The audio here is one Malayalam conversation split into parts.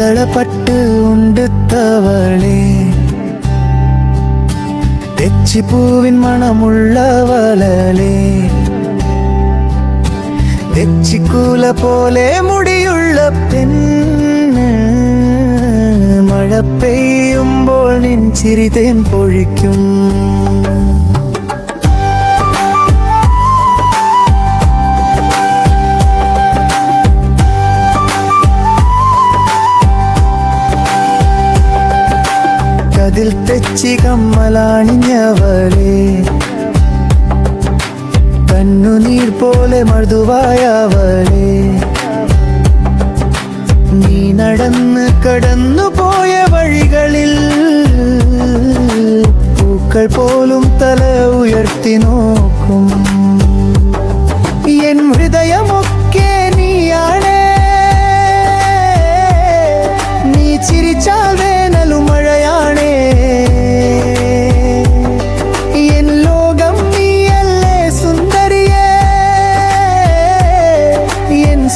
അലളപട്ട് ഉണ്ടുത്തവളെ തെച്ചിപ്പൂവിൻ മണമുള്ളവളെ തെച്ചിക്കൂല പോലെ മുടിയുള്ള പെണ്ണ്. മഴ പെയ്യുമ്പോൾ നിൻ ചിരിതേൻ പൊഴിക്കും. കതിൽ തെച്ചി കമ്മലാണിഞ്ഞവളെ. കണ്ണുനീർ പോലെ മൃദുവായവളെ നീ നടന്ന് കടന്നു പോയ വഴികളിൽ പൂക്കൾ പോലും തല ഉയർത്തി നോക്കും.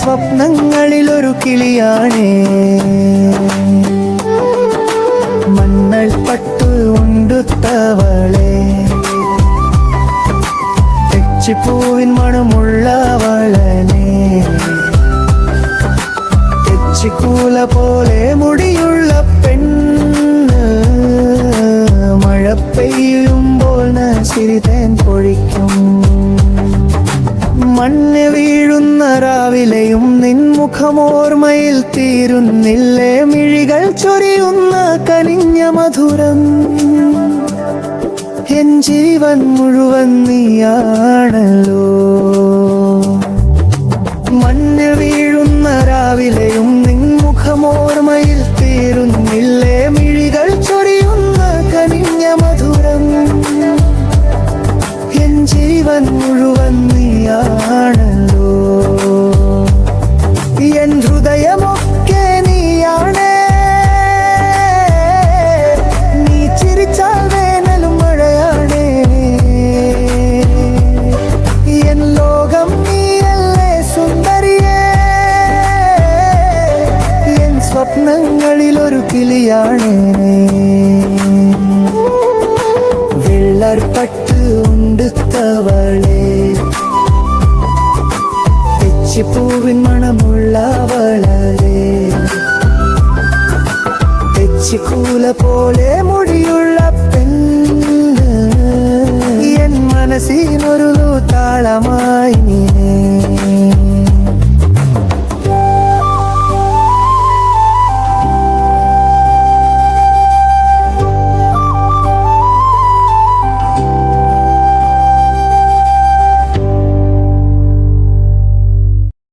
എൻ കിളിയാണ്. മണ്ണൽ പട്ടു ഉണ്ടുത്തവളെ തെച്ചിപ്പൂവിൻ മണമുള്ളവളനെ തെച്ചിക്കൂല പോലെ മുടിയുള്ള പെണ്ണ്. മഴ പെയ്യുമ്പോൾ തേൻ പൊഴിക്കും. മണ്ണ് വീഴുന്ന രാവിലെയും നിൻമുഖമോർമ്മയിൽ തീരുന്നില്ലേ? മിഴികൾ ചൊരിയുന്ന കനിഞ്ഞ മധുരം. എൻ ജീവൻ മുഴുവൻ നീയാണല്ലോ. മണ്ണ് വീഴുന്ന രാവിലെയും നിൻമുഖമോർമ്മയിൽ തീരുന്നില്ലേ? മിഴികൾ ചൊരിയുന്ന കനിഞ്ഞ മധുരം. എൻ ജീവൻ മുഴുവൻ നീയാണല്ലോ. എൻ ഹൃദയമൊക്കെ നീയാണ്. നീ ചിരിച്ചാൽ വേനലും മഴയാണ്. ലോകം നീയല്ലേ സുന്ദരിയേ. എൻ സ്വപ്നങ്ങളിൽ ഒരു കിളിയാണ്. തെച്ചിപ്പൂവിൻ മണമുള്ളവളെ തെച്ചിക്കൂല പോലെ മുടിയുള്ള പെണ്ണ്. എൻ മനസ്സിനൊരു താളമായി നീ